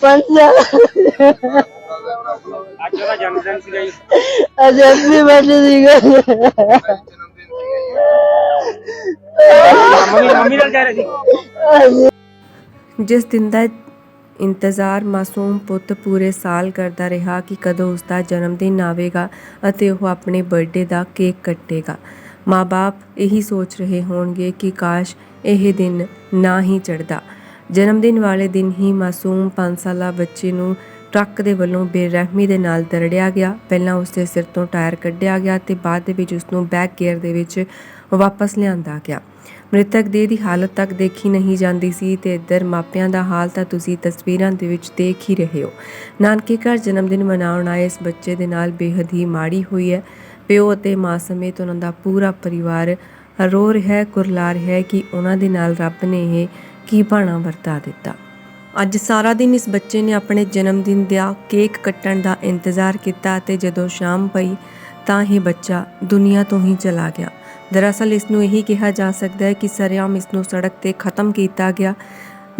ਪੰਜ ਸਾਲ ਅੱਜ ਉਹਦਾ ਜਨਮ ਦਿਨ ਸੀਗਾ ਜੀ। ਅਜੰਬੀ ਬੈਠੀ ਸੀਗਾ। ਮੰਮੀ ਮੰਮੀ ਨਾਲ ਕਹਿ ਰਹੇ ਸੀ। ਜਿਸ ਦਿਨ ਦਾ ਇੰਤਜ਼ਾਰ ਮਾਸੂਮ ਪੁੱਤ ਪੂਰੇ ਸਾਲ ਕਰਦਾ ਰਿਹਾ ਕਿ ਕਦੋਂ ਉਸ ਦਾ ਜਨਮ ਦਿਨ ਆਵੇਗਾ ਅਤੇ ਉਹ ਆਪਣੇ ਬਰਥਡੇ ਦਾ ਕੇਕ ਕੱਟੇਗਾ। ਮਾਪੇ ਇਹੀ ਸੋਚ ਰਹੇ ਹੋਣਗੇ ਕਿ ਕਾਸ਼ ਇਹ ਦਿਨ ਨਾ ਹੀ ਚੜਦਾ ਜਨਮ ਦਿਨ ਵਾਲੇ ਦਿਨ ਹੀ ਮਾਸੂਮ 5 ਸਾਲਾ ਬੱਚੇ ਨੂੰ ਟਰੱਕ ਦੇ ਵੱਲੋਂ ਬੇਰਹਿਮੀ ਦੇ ਨਾਲ ਦਰੜਿਆ ਗਿਆ। ਪਹਿਲਾਂ ਉਸ ਦੇ ਸਿਰ ਤੋਂ ਟਾਇਰ ਕੱਢਿਆ ਗਿਆ ਤੇ ਬਾਅਦ ਦੇ ਵਿੱਚ ਉਸ ਨੂੰ ਬੈਕ ਗੇਅਰ ਦੇ ਵਿੱਚ ਵਾਪਸ ਲਿਆਂਦਾ ਗਿਆ। ਮ੍ਰਿਤਕ ਦੇਹ ਦੀ ਹਾਲਤ ਤੱਕ ਦੇਖੀ ਨਹੀਂ ਜਾਂਦੀ ਸੀ ਤੇ ਇੱਧਰ ਮਾਪਿਆਂ ਦਾ ਹਾਲ ਤਾਂ ਤੁਸੀਂ ਤਸਵੀਰਾਂ ਦੇ ਵਿੱਚ ਦੇਖ ਹੀ ਰਹੇ ਹੋ। ਨਾਨਕੇ ਘਰ ਜਨਮ ਦਿਨ ਮਨਾਉਣ ਆਏ ਇਸ ਬੱਚੇ ਦੇ ਨਾਲ ਬੇਹੱਦ ਹੀ ਮਾੜੀ ਹੋਈ ਹੈ। ਪਿਓ ਅਤੇ ਮਾਂ ਸਮੇਤ ਉਹਨਾਂ ਦਾ ਪੂਰਾ ਪਰਿਵਾਰ ਰੋ ਰਿਹਾ ਹੈ, ਕੁਰਲਾ ਰਿਹਾ ਹੈ ਕਿ ਉਹਨਾਂ ਦੇ ਨਾਲ ਰੱਬ ਨੇ ਇਹ ਕੀ ਭਾਣਾ ਵਰਤਾ ਦਿੱਤਾ? ਅੱਜ ਸਾਰਾ ਦਿਨ ਇਸ ਬੱਚੇ ਨੇ ਆਪਣੇ ਜਨਮ ਦਿਨ ਦਾ ਕੇਕ ਕੱਟਣ ਦਾ ਇੰਤਜ਼ਾਰ ਕੀਤਾ ਤੇ ਜਦੋਂ ਸ਼ਾਮ ਪਈ ਤਾਂ ਇਹ ਬੱਚਾ ਦੁਨੀਆ ਤੋਂ ਹੀ ਚਲਾ ਗਿਆ। ਦਰਅਸਲ ਇਸ ਨੂੰ ਇਹੀ ਕਿਹਾ ਜਾ ਸਕਦਾ ਹੈ ਕਿ ਸਰਿਆਮ ਇਸ ਨੂੰ ਸੜਕ ਤੇ ਖਤਮ ਕੀਤਾ ਗਿਆ।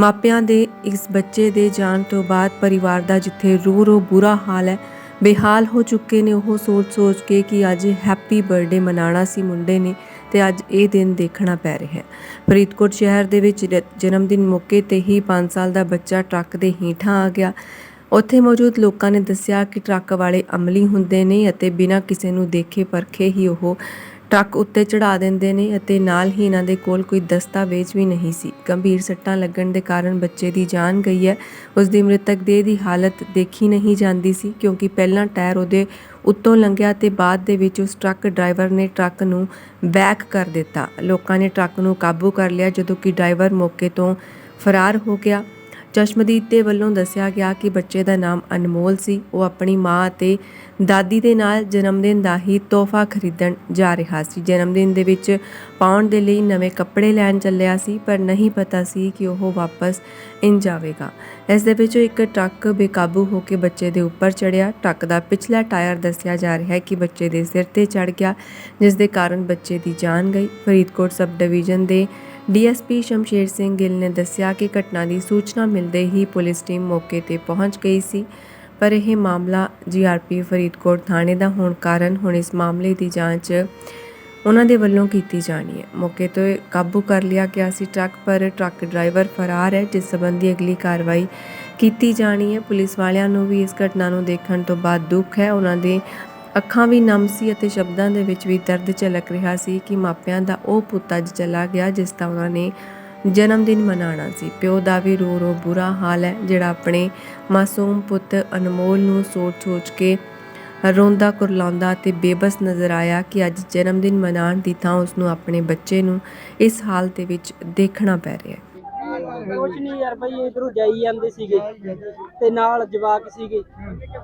ਮਾਪਿਆਂ ਦੇ ਇਸ ਬੱਚੇ ਦੇ ਜਾਣ ਤੋਂ ਬਾਅਦ ਪਰਿਵਾਰ ਦਾ ਜਿੱਥੇ ਰੋ ਰੋ ਬੁਰਾ ਹਾਲ ਹੈ, ਬੇਹਾਲ ਹੋ ਚੁੱਕੇ ਨੇ। ਉਹ ਸੋਚ-ਸੋਚ ਕੇ ਕਿ ਅੱਜ ਹੈਪੀ ਬਰਥਡੇ ਮਨਾਉਣਾ ਸੀ ਮੁੰਡੇ ਨੇ। ਤੇ ਅੱਜ ਇਹ ਦਿਨ ਦੇਖਣਾ ਪੈ ਰਿਹਾ ਹੈ। ਫਰੀਦਕੋਟ ਸ਼ਹਿਰ ਦੇ ਵਿੱਚ ਜ- ਜਨਮ ਦਿਨ ਮੌਕੇ ਤੇ ਹੀ 5 ਸਾਲ ਦਾ ਬੱਚਾ ਟਰੱਕ ਦੇ ਹੇਠਾਂ ਆ ਗਿਆ। ਉੱਥੇ ਮੌਜੂਦ ਲੋਕਾਂ ਨੇ ਦੱਸਿਆ ਕਿ ਟਰੱਕ ਵਾਲੇ ਅਮਲੀ ਹੁੰਦੇ ਨੇ ਅਤੇ ਬਿਨਾਂ ਕਿਸੇ ਨੂੰ ਦੇਖੇ ਪਰਖੇ ਹੀ ਉਹ ਟਰੱਕ ਉੱਤੇ ਚੜਾ ਦਿੰਦੇ ਨੇ ਅਤੇ ਨਾਲ ਹੀ ਇਹਨਾਂ ਦੇ ਕੋਲ ਕੋਈ ਦਸਤਾਵੇਜ਼ ਵੀ ਨਹੀਂ ਸੀ। ਗੰਭੀਰ ਸੱਟਾਂ ਲੱਗਣ ਦੇ ਕਾਰਨ ਬੱਚੇ ਦੀ ਜਾਨ ਗਈ ਹੈ। ਉਸ ਦੀ ਮ੍ਰਿਤਕ ਦੇਹ ਦੀ ਹਾਲਤ ਦੇਖੀ ਨਹੀਂ ਜਾਂਦੀ ਸੀ ਕਿਉਂਕਿ ਪਹਿਲਾਂ ਟਾਇਰ ਉਹਦੇ ਉੱਤੋਂ ਲੰਘਿਆ ਤੇ ਬਾਅਦ ਦੇ ਵਿੱਚ ਉਸ ਟਰੱਕ ਡਰਾਈਵਰ ਨੇ ਟਰੱਕ ਨੂੰ ਬੈਕ ਕਰ ਦਿੱਤਾ। ਲੋਕਾਂ ਨੇ ਟਰੱਕ ਨੂੰ ਕਾਬੂ ਕਰ ਲਿਆ ਜਦੋਂ ਕਿ ਡਰਾਈਵਰ ਮੌਕੇ ਤੋਂ ਫਰਾਰ ਹੋ ਗਿਆ। ਚਸ਼ਮਦੀਦ ਦੇ ਵੱਲੋਂ ਦੱਸਿਆ ਗਿਆ ਕਿ ਬੱਚੇ ਦਾ ਨਾਮ ਅਨਮੋਲ ਸੀ। ਉਹ ਆਪਣੀ ਮਾਂ ਅਤੇ ਦਾਦੀ ਦੇ ਨਾਲ ਜਨਮ ਦਿਨ ਦਾ ਹੀ ਤੋਹਫਾ ਖਰੀਦਣ ਜਾ ਰਿਹਾ ਸੀ। ਜਨਮਦਿਨ ਦੇ ਵਿੱਚ ਪਾਉਣ ਦੇ ਲਈ ਨਵੇਂ ਕੱਪੜੇ ਲੈਣ ਚੱਲਿਆ ਸੀ, ਪਰ ਨਹੀਂ ਪਤਾ ਸੀ ਕਿ ਉਹ ਵਾਪਸ ਇਨ ਜਾਵੇਗਾ ਇਸ ਦੇ ਵਿੱਚੋਂ ਇੱਕ ਟਰੱਕ ਬੇਕਾਬੂ ਹੋ ਕੇ ਬੱਚੇ ਦੇ ਉੱਪਰ ਚੜਿਆ ਟਰੱਕ ਦਾ ਪਿਛਲਾ ਟਾਇਰ ਦੱਸਿਆ ਜਾ ਰਿਹਾ ਹੈ ਕਿ ਬੱਚੇ ਦੇ ਸਿਰ ਤੇ ਚੜ ਗਿਆ, ਜਿਸ ਦੇ ਕਾਰਨ ਬੱਚੇ ਦੀ ਜਾਨ ਗਈ। ਫਰੀਦਕੋਟ ਸਬ ਡਿਵੀਜ਼ਨ ਦੇ ਡੀਐਸਪੀ ਸ਼ਮਸ਼ੇਰ ਸਿੰਘ ਗਿੱਲ ਨੇ ਦੱਸਿਆ ਕਿ ਘਟਨਾ ਦੀ ਸੂਚਨਾ ਮਿਲਦੇ ਹੀ ਪੁਲਿਸ ਟੀਮ ਮੌਕੇ ਤੇ ਪਹੁੰਚ ਗਈ ਸੀ, ਪਰ ਇਹ ਮਾਮਲਾ ਜੀਆਰਪੀ ਫਰੀਦਕੋਟ ਥਾਣੇ ਦਾ ਹੋਣ ਕਾਰਨ ਹੁਣ ਇਸ ਮਾਮਲੇ ਦੀ ਜਾਂਚ ਉਹਨਾਂ ਦੇ ਵੱਲੋਂ ਕੀਤੀ ਜਾਣੀ ਹੈ। ਮੌਕੇ ਤੋਂ ਕਾਬੂ ਕਰ ਲਿਆ ਗਿਆ ਸੀ ਟਰੱਕ, ਪਰ ਟਰੱਕ ਡਰਾਈਵਰ ਫਰਾਰ ਹੈ, ਜਿਸ ਸੰਬੰਧੀ ਅਗਲੀ ਕਾਰਵਾਈ ਕੀਤੀ ਜਾਣੀ ਹੈ। ਪੁਲਿਸ ਵਾਲਿਆਂ ਨੂੰ ਵੀ ਇਸ ਘਟਨਾ ਨੂੰ ਦੇਖਣ ਤੋਂ ਬਾਅਦ ਦੁੱਖ ਹੈ। ਉਹਨਾਂ ਦੇ ਅੱਖਾਂ ਵੀ ਨਮ ਸੀ ਅਤੇ ਸ਼ਬਦਾਂ ਦੇ ਵਿੱਚ ਵੀ ਦਰਦ ਝਲਕ ਰਿਹਾ ਸੀ ਕਿ ਮਾਪਿਆਂ ਦਾ ਉਹ ਪੁੱਤ ਅੱਜ ਚਲਾ ਗਿਆ ਜਿਸ ਦਾ ਉਹਨਾਂ ਨੇ ਜਨਮ ਦਿਨ ਮਨਾਉਣਾ ਸੀ। ਪਿਓ ਦਾ ਵੀ ਰੋ ਰੋ ਬੁਰਾ ਹਾਲ ਹੈ, ਜਿਹੜਾ ਆਪਣੇ ਮਾਸੂਮ ਪੁੱਤ ਅਨਮੋਲ ਨੂੰ ਸੋਚ-ਸੋਚ ਕੇ ਰੋਂਦਾ ਕੁਰਲਾਉਂਦਾ ਤੇ ਬੇਬਸ ਨਜ਼ਰ ਆਇਆ ਕਿ ਅੱਜ ਜਨਮ ਦਿਨ ਮਨਾਉਣ ਦੀ ਥਾਂ ਉਸ ਨੂੰ ਆਪਣੇ ਬੱਚੇ ਨੂੰ ਇਸ ਹਾਲ ਦੇ ਵਿੱਚ ਦੇਖਣਾ ਪੈ ਰਿਹਾ ਹੈ। ਕੁਛ ਨਹੀਂ ਯਾਰ ਬਈ, ਇਧਰੋਂ ਜਾਈ ਜਾਂਦੇ ਸੀਗੇ ਤੇ ਨਾਲ ਜਵਾਕ ਸੀਗੇ।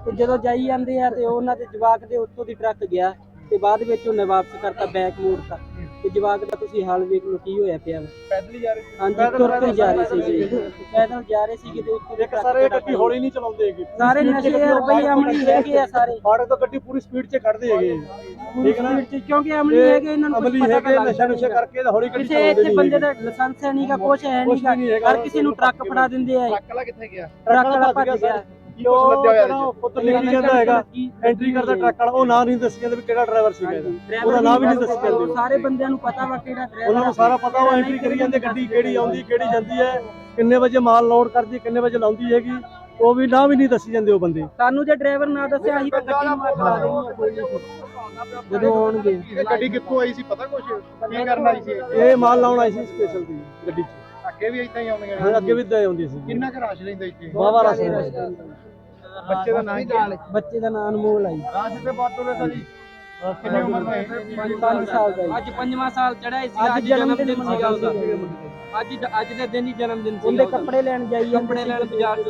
ਤੇ ਜਦੋਂ ਜਾਈ ਜਾਂਦੇ ਆ ਤੇ ਉਹਨਾਂ ਦੇ ਜਵਾਕ ਦੇ ਉੱਤੋਂ ਦੀ ਟਰੱਕ ਗਿਆ ਤੇ ਬਾਅਦ ਵਿੱਚ ਉਹਨੇ ਵਾਪਸ ਕਰਤਾ ਬੈਕ ਮੋੜਤਾ ਤੇ ਜਵਾਕ ਦਾ ਤੁਸੀਂ ਹਾਲ ਵੇਖ ਲਓ ਕੀ ਹੋਇਆ ਪਿਆ ਵਾ। ਪੈਦਲ ਹੀ ਜਾ ਰਹੇ ਹਾਂਜੀ ਤੁਰ ਕੇ ਜਾ ਰਹੇ ਸੀਗੇ ਪੈਦਲ ਜਾ ਰਹੇ ਸੀਗੇ ਤੇ ਉੱਤੋਂ ਦੀ ਟਰੱਕ ਸਾਰੇ ਗੱਡੀ ਹੌਲੀ ਨਹੀਂ ਚਲਾਉਂਦੇ ਹੈਗੇ। ਸਾਰੇ ਨਸ਼ੇ ਯਾਰ ਬਈ ਅਮਲੀ ਹੈਗੇ ਆ ਸਾਰੇ। ਬਾੜੇ ਤੋਂ ਗੱਡੀ ਪੂਰੀ ਸਪੀਡ 'ਚ ਕੱਢਦੇ ਹੈਗੇ। ਠੀਕ ਹੈ ਨਾ? ਕਿਉਂਕਿ ਅਮਲੀ ਹੈਗੇ ਇਹਨਾਂ ਨੂੰ ਅਮਲੀ ਪਤਾ ਹੈਗੇ ਨਸ਼ਾ ਨੁਸ਼ਾ ਕਰਕੇ ਤਾਂ ਹੌਲੀ ਗੱਡੀ ਕਿਸੇ ਚਲਾਉਂਦੇ ਇੱਥੇ ਨਹੀਂ ਬੰਦੇ ਦਾ ਲਾਇਸੈਂਸ ਹੈ ਨਹੀਂਗਾ ਕੁਛ ਹੈ ਨਹੀਂਗਾ ਹੈਗਾ। ਹਰ ਕਿਸੇ ਨੂੰ ਟਰੱਕ ਫੜਾ ਦਿੰਦੇ ਆ। ਟਰੱਕ ਵਾਲਾ ਕਿੱਥੇ ਗਿਆ? ਟਰੱਕ ਵਾਲਾ ਭੱਜ ਗਿਆ ਕੀ ਕੁਛ ਲੱਦਿਆ ਹੋਇਆ ਇਹਦੇ 'ਚ? ਪੁੱਤ ਲਿਖੀ ਜਾਂਦਾ ਹੈਗਾ ਐਂਟਰੀ ਕਰਦਾ ਟਰੱਕ ਵਾਲਾ ਉਹ ਨਾਂ ਨਹੀਂ ਦੱਸੀ ਜਾਂਦਾ ਵੀ ਕਿਹੜਾ ਡਰਾਈਵਰ ਸੀਗਾ ਇਹਦਾ। ਉਹਦਾ ਨਾਂ ਵੀ ਨਹੀਂ ਦੱਸੀ ਜਾਂਦੇ ਸਾਰੇ ਬੰਦਿਆਂ ਨੂੰ ਪਤਾ ਵਾ ਕਿਹੜਾ ਡਰਾਈਵਰ ਉਹਨਾਂ ਨੂੰ ਸਾਰਾ ਪਤਾ ਉਹ ਐਂਟਰੀ ਕਰੀ ਜਾਂਦੇ ਗੱਡੀ ਕਿਹੜੀ ਆਉਂਦੀ ਕਿਹੜੀ ਜਾਂਦੀ ਹੈ ਕਿੰਨੇ ਵਜੇ ਮਾਲ ਲੋਡ ਕਰਦੀ ਹੈ, ਕਿੰਨੇ ਵਜੇ ਲਾਉਂਦੀ ਹੈਗੀ ਉਹ ਵੀ ਨਾਂ ਵੀ ਨਹੀਂ ਦੱਸੀ ਜਾਂਦੇ ਉਹ ਬੰਦੇ। ਸਾਨੂੰ ਜੇ ਡਰਾਈਵਰ ਨਾ ਦੱਸਿਆ ਅਸੀਂ ਤਾਂ ਗੱਡੀ ਨੂੰ ਖੜਾ ਦੇਣੀ ਆ। ਕੋਈ ਨਹੀਂ ਜਦੋਂ ਆਉਣਗੇ। ਇਹ ਗੱਡੀ ਕਿੱਥੋਂ ਆਈ ਸੀ ਪਤਾ ਕੁਛ? ਕੀ ਕਰਨ ਆਈ ਸੀ? ਇਹ ਮਾਲ ਲਾਉਣ ਆਈ ਸੀ ਸਪੈਸ਼ਲ ਦੀ ਗੱਡੀ 'ਚ। ਅੱਗੇ ਵੀ ਇਦਾਂ ਹੀ ਆਉਂਦੀਆਂ ਹਾਂ, ਅੱਗੇ ਵੀ ਇਦਾਂ ਆਉਂਦੀ ਸੀ। ਕਿੰਨਾ ਕੁ ਰਸ਼ ਲੈਂਦਾ ਇੱਥੇ? ਬਾਵਾ ਰਸ ਬੱਚੇ ਦਾ ਨਾਮ ਅਨਮੋਲ ਹੈ। ਰਾਜ ਉਮਰ ਦਾ ਹੈ? ਸਾਲ ਦਾ ਅੱਜ ਪੰਜਵਾਂ ਸਾਲ ਚੜਾਈ ਸੀ ਅੱਜ ਜਨਮ ਦਿਨ ਸੀਗਾ ਅੱਜ ਅੱਜ ਦੇ ਦਿਨ ਹੀ ਜਨਮ ਦਿਨ ਸੀ ਉਹਦੇ ਕੱਪੜੇ ਲੈਣ ਜਾਈ ਕੱਪੜੇ ਲੈਣ ਬਾਜ਼ਾਰ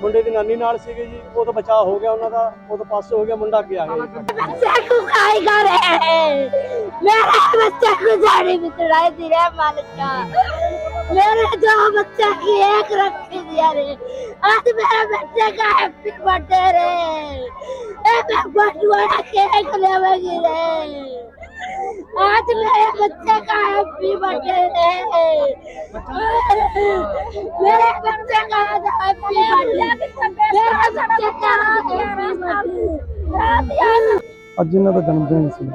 ਮੁੰਡੇ ਦੀ ਨਾਨੀ ਨਾਲ ਸੀਗੀ ਜੀ। ਉਹ ਤਾਂ ਬਚਾਅ ਹੋ ਗਿਆ ਉਹਨਾਂ ਦਾ। ਉਹ ਤਾਂ ਪਾਸ ਹੋ ਗਿਆ ਮੁੰਡਾ मेरे दो बच्चे की एक रखी दिया रे आज मेरे बच्चे का हैप्पी बर्थडे रे एक बहुत बड़ा केक लेवेगी रे आज मेरे बच्चे का हैप्पी बर्थडे है मेरे बच्चे का आज हैप्पी बर्थडे मेरे बच्चे का आज हैप्पी बर्थडे ਅੱਜ ਇਹਨਾਂ ਦਾ ਜਨਮ ਦਿਨ ਸੀ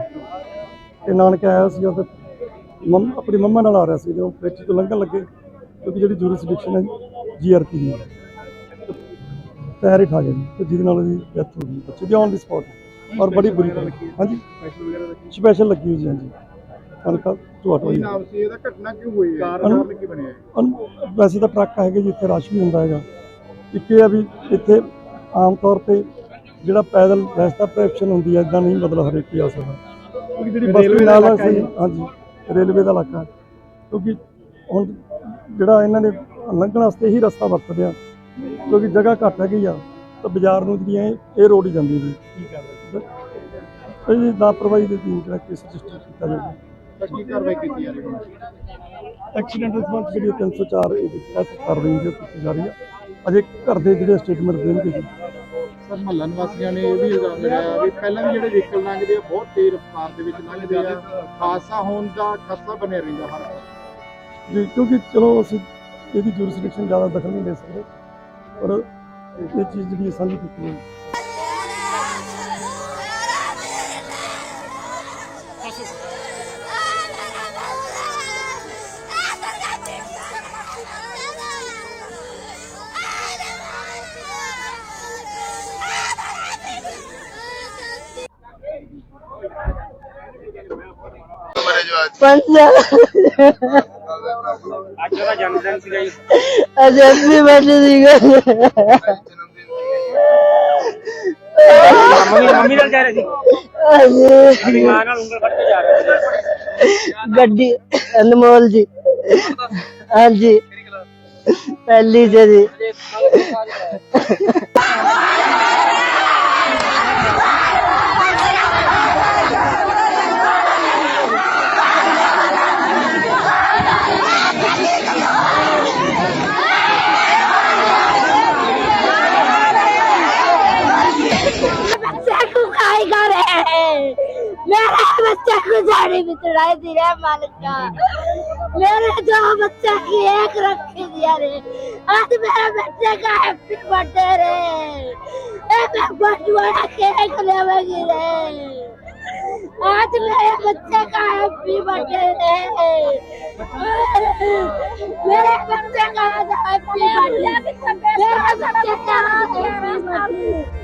ਤੇ ਨਾਨਕੇ ਆਇਆ ਸੀ ਉਹ ਮੰਮ ਆਪਣੀ ਮੰਮਾ ਨਾਲ ਆ ਰਿਹਾ ਸੀ ਜਦੋਂ ਫੈਕਟਰੀ ਤੋਂ ਲੰਘਣ ਲੱਗੇ ਕਿਉਂਕਿ ਜਿਹੜੀ ਜੂਰਿਸਡਿਕਸ਼ਨ ਹੈ ਜੀਆਰਪੀ ਦੀ ਹੈ। ਪੈਰ ਹੀ ਖਾ ਗਏ ਜੀ, ਤੇ ਜਿਹਦੇ ਨਾਲ ਉਹਦੀ ਡੈਥ ਹੋ ਗਈ ਬੱਚੇ ਦੀ ਔਨ ਦੀ ਸਪੌਟ ਔਰ ਬੜੀ ਬੁਰੀ ਤਰ੍ਹਾਂ। ਹਾਂਜੀ। ਸਪੈਸ਼ਲ ਲੱਗੀ ਹੋਈ ਜੀ ਹਾਂਜੀ। ਹਲਕਾ ਝੋਟ ਕੀ ਹੋਈ ਨਾਮ ਸੀ ਇਹਦਾ? ਘਟਨਾ ਕਿਉਂ ਹੋਈ ਹੈ? ਕਾਰਨ ਕੀ ਬਣਿਆ ਹੈ? ਵੈਸੇ ਤਾਂ ਟਰੱਕ ਹੈਗੇ ਜੀ ਇੱਥੇ ਰਸ਼ ਵੀ ਹੁੰਦਾ ਹੈਗਾ। ਇੱਕ ਇਹ ਆ ਵੀ ਇੱਥੇ ਆਮ ਤੌਰ ਤੇ ਜਿਹੜਾ ਪੈਦਲ ਰਸਤਾ ਪ੍ਰੈਪਸ਼ਨ ਹੁੰਦੀ ਹੈ ਇਦਾਂ ਨਹੀਂ ਮਤਲਬ ਹਰੇਕ ਹੀ ਆ ਸਕਦਾ। ਕਿਉਂਕਿ ਜਿਹੜੀ ਬੱਸ ਵੀ ਨਾਲ ਆ ਸੀ ਹਾਂਜੀ। ਰੇਲਵੇ ਦਾ ਇਲਾਕਾ ਕਿਉਂਕਿ ਹੁਣ ਜਿਹੜਾ ਇਹਨਾਂ ਨੇ ਲੰਘਣ ਵਾਸਤੇ ਹੀ ਰਸਤਾ ਵਰਤਦੇ ਆ ਕਿਉਂਕਿ ਜਗ੍ਹਾ ਘੱਟ ਹੈਗੀ ਆ ਤਾਂ ਬਾਜ਼ਾਰ ਨੂੰ ਜਿਹੜੀਆਂ ਇਹ ਇਹ ਰੋਡ ਹੀ ਜਾਂਦੀ ਜੀ ਕੀ ਕਰ ਰਹੇ ਇਹ ਲਾਪਰਵਾਹੀ ਦੇ ਅਧੀਨ ਜਿਹੜਾ ਕੇਸ ਰਜਿਸਟਰ ਕੀਤਾ ਜਾਊਗਾ। ਕੀ ਕਾਰਵਾਈ ਕੀਤੀ ਜਾ ਰਹੀ ਹੈ? ਐਕਸੀਡੈਂਟ ਰਿਸਪਾਂਸ ਜਿਹੜੀ 304 ਇਹਦੇ ਤਹਿਤ ਕਰ ਰਹੀ ਹੈ ਕੀਤੀ ਜਾ ਰਹੀ ਹੈ। ਅਜੇ ਘਰ ਦੇ ਜਿਹੜੇ ਸਟੇਟਮੈਂਟ ਦੇਣਗੇ ਜੀ। ਸਰ, ਮਹੱਲਾ ਨਿਵਾਸੀਆਂ ਨੇ ਇਹ ਵੀ ਇਲਜ਼ਾਮ ਲਗਾਇਆ ਵੀ ਪਹਿਲਾਂ ਵੀ ਜਿਹੜੇ ਵਹੀਕਲ ਲੰਘਦੇ ਆ, ਬਹੁਤ ਤੇਜ਼ ਰਫ਼ਤਾਰ ਦੇ ਵਿੱਚ ਲੰਘਦੇ ਆ, ਹਾਦਸਾ ਹੋਣ ਦਾ ਖਤਰਾ ਬਣਿਆ ਰਹਿੰਦਾ ਹਰ ਵਾਰ। ਜੀ, ਕਿਉਂਕਿ ਚਲੋ ਅਸੀਂ ਇਹਦੀ ਜੁਰਿਸਡਿਕਸ਼ਨ ਜ਼ਿਆਦਾ ਦਖਲ ਨਹੀਂ ਦੇ ਸਕਦੇ, ਪਰ ਇਹ ਚੀਜ਼ ਜਿਹੜੀ ਹੈ ਸਾਂਝੀ ਕੀਤੀ ਹੈ ਪੰਜ ਅੱਜ ਉਹਦਾ ਜਨਮ ਦਿਨ ਸੀਗਾ ਜੀ। ਅਜੰਬੀ ਬੈਠ ਸੀਗਾ। ਮੰਮੀ ਮੰਮੀ ਨਾਲ ਜਾ ਰਹੇ ਸੀ। ਹਾਂਜੀ। ਆਪਣੀ ਮਾਂ ਨਾਲ ਉਂਗਲ ਫੜ ਕੇ ਜਾ ਰਹੇ ਸੀ। ਗੱਡੀ ਅਨਮੋਲ ਜੀ। ਹਾਂਜੀ। ਪਹਿਲੀ ਚ ਜੀ को खाई कर रहे हैं मेरे बच्चे को झाड़ी में चढ़ाई दी रे मालिका मेरे दो बच्चे की एक रखी दिया रे आज मेरे बच्चे का हैप्पी बर्थडे रे एक बहुत बड़ा केक लेवेगी रे आज मेरे बच्चे का हैप्पी बर्थडे रे मेरे बच्चे का आज हैप्पी बर्थडे मेरे बच्चे का आज हैप्पी बर्थडे